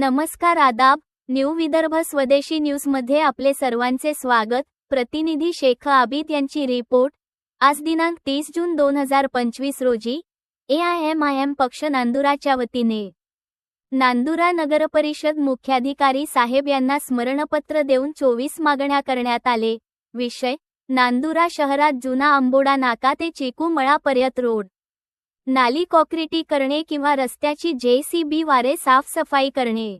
नमस्कार आदाब न्यू विदर्भ स्वदेशी न्यूजमध्ये आपले सर्वांचे स्वागत. प्रतिनिधी शेख आबिद यांची रिपोर्ट. आज दिनांक तीस जून दोन हजार पंचवीस रोजी A I M I M पक्ष नांदुराच्या वतीने. नांदुरा नगरपरिषद मुख्याधिकारी साहेब यांना स्मरणपत्र देऊन चोवीस मागण्या करण्यात आले. विषय नांदुरा शहरात जुना आंबोडा नाका ते चिकू मळापर्यंत रोड. नाली कॉक्रिटी करणे किंवा रस्त्याची जेसीबी वारे साफसफाई करणे.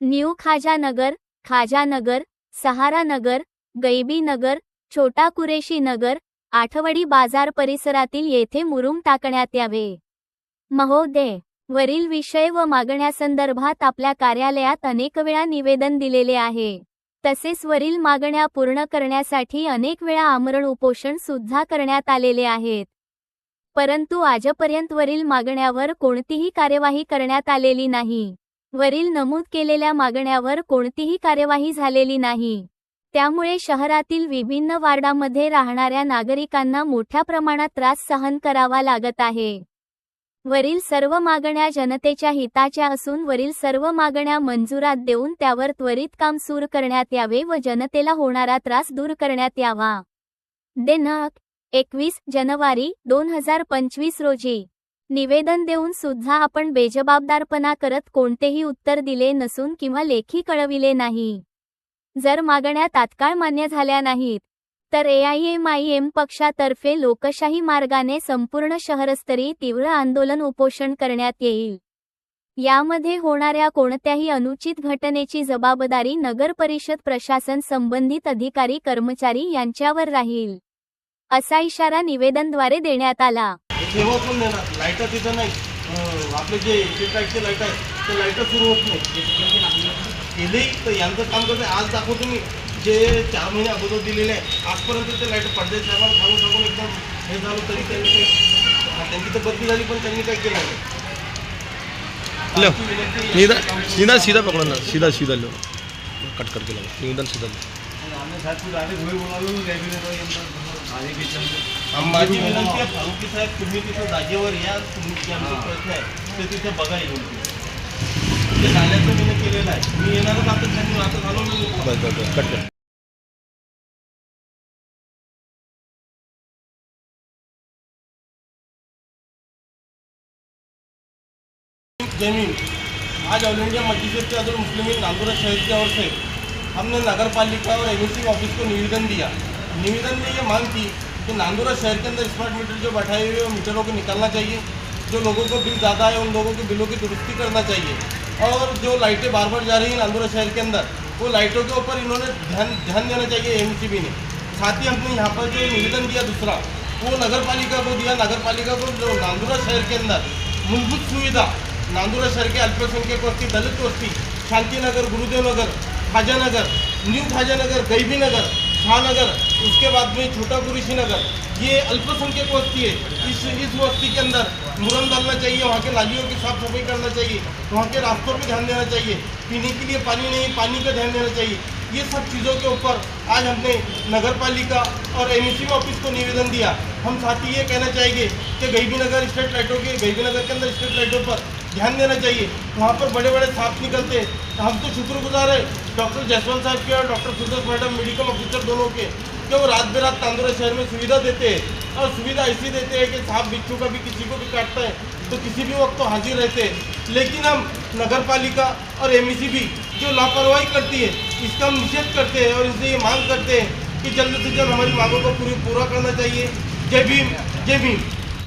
न्यू खाजानगर खाजानगर सहारा नगर गैबी नगर छोटा कुरेशी नगर आठवडी बाजार परिसरातील येथे मुरुम टाकण्यात यावे. महोदय वरील विषय व मागण्यासंदर्भात आपल्या कार्यालयात अनेक वेळा निवेदन दिलेले आहे. तसेच वरील मागण्या पूर्ण करण्यासाठी अनेक वेळा आमरण उपोषण सुद्धा करण्यात आलेले आहेत. परंतु आजपर्यंत वरील मागण्यावर कोणतीही कार्यवाही करण्यात आलेली नाही. वरील नमूद केलेल्या मागण्यावर कोणतीही कार्यवाही झालेली नाही. त्यामुळे शहरातील विभिन्न वार्डामध्ये राहणाऱ्या नागरिकांना मोठ्या प्रमाणात त्रास सहन करावा लागत आहे. वरील सर्व मागण्या जनतेच्या हिताच्या असून वरील सर्व मागण्या मंजुरात देऊन त्यावर त्वरित काम सुरू करण्यात यावे व जनतेला होणारा त्रास दूर करण्यात यावा. देनक एकवीस जानेवारी दोन हजार पंचवीस रोजी. निवेदन देऊन सुद्धा आपण बेजबाबदारपणा करत कोणतेही उत्तर दिले नसून किंवा लेखी कळविले नाही. जर मागण्या तात्काळ मान्य झाल्या नाहीत तर एआयएमआयएम पक्षातर्फे लोकशाही मार्गाने संपूर्ण शहरस्तरी तीव्र आंदोलन उपोषण करण्यात येईल. यामध्ये होणाऱ्या कोणत्याही अनुचित घटनेची जबाबदारी नगर परिषद प्रशासन संबंधित अधिकारी कर्मचारी यांच्यावर राहील. असा इशारा निवेदनद्वारे देण्यात आला. लाईटं तिथं नाही अं, आपले जे स्ट्रीट लाईटचे लाइट आहेत ते लाईटं सुरू होत नाही. केलेही तर यांचं काम कसं आहे आज दाखवतो मी. जे चार महिने अगोदर दिलेले आहे आजपर्यंत ते लाइट पडदे साहेबांना सांगून सांगून एकदम हे झालं तरी त्यांनी काही हा, त्यांची तर बदली झाली पण त्यांनी काही केलं नाही. सीधा ना सीधा सीधा लो कट करके लो निवेदन सीधा लो माझी विनंती आहे फारुकी साहेब तुम्ही तिथं जागेवर या तुमचे आमचे प्रश्न आहे. ते तिथे बघा येऊन ते. नाल्याचं मी केलेलं आहे. मी येणारच आता त्यांनी आता झालो मी बस बस बस कट कर. जमीन. आज ऑल इंडिया मस्जिद के अदर मुस्लिम नागौर शहर की ओर से हमने नगर पालिका और एम ऑफिस को निवेदन दिया. निवेदन में ये मांग की कि नांदूरा शहर के अंदर स्मार्ट मीटर जो बैठाए हुए हैं, मीटरों को निकालना चाहिए जो लोगों को बिल ज़्यादा है उन लोगों के बिलों की दुरुस्ती करना चाहिए। और जो लाइटें बार बार जा रही हैं नांदुरा शहर के अंदर वो लाइटों के ऊपर इन्होंने ध्यान ध्यान देना चाहिए एम ने। साथ ही हमने यहाँ पर जो निवेदन दिया दूसरा वो नगर पालिका को दिया। नगर पालिका को जो नांदुरा शहर के अंदर मूलभूत सुविधा नांदूरा शहर के अल्पसंख्यक वस्ती दलित वस्ती शांति नगर गुरुदेव नगर खाजा नगर न्यू खाजानगर गैबी नगर शाहनगर उसके बाद में छोटा कुरिशी नगर ये अल्पसंख्यक वस्ती है। इस इस वस्ती के अंदर मुरम डालना चाहिए, वहाँ के नालियों की साफ़ सफ़ाई करना चाहिए, वहाँ के रास्तों पर ध्यान देना चाहिए, पीने के लिए पानी नहीं, पानी का ध्यान देना चाहिए। ये सब चीज़ों के ऊपर आज हमने नगर पालिका और एम ऑफ़िस को निवेदन दिया। हम साथ ही ये कहना चाहेंगे कि गईबी नगर स्ट्रीट लाइटों के गईबी नगर के अंदर स्ट्रीट लाइटों पर ध्यान देना चाहिए। वहाँ पर बड़े बड़े सांप निकलते। हैं हम तो शुक्रगुजार है, डॉक्टर जसवंत साहब के और doctor Sudarsh madam medical officer दोनों के वो रात बेरात तांदुरा शहर में सुविधा देते हैं और सुविधा ऐसी देते हैं कि सांप बिच्छू का भी किसी को भी काटता है तो किसी भी वक्त तो हाजिर रहते हैं। लेकिन हम नगर पालिका और एम भी जो लापरवाही करती है, इसका हम निषेध करते हैं और इससे ये मांग करते हैं कि जल्द से जल्द हमारी मांगों को पूरी पूरा करना चाहिए। जय भीम जय भीम।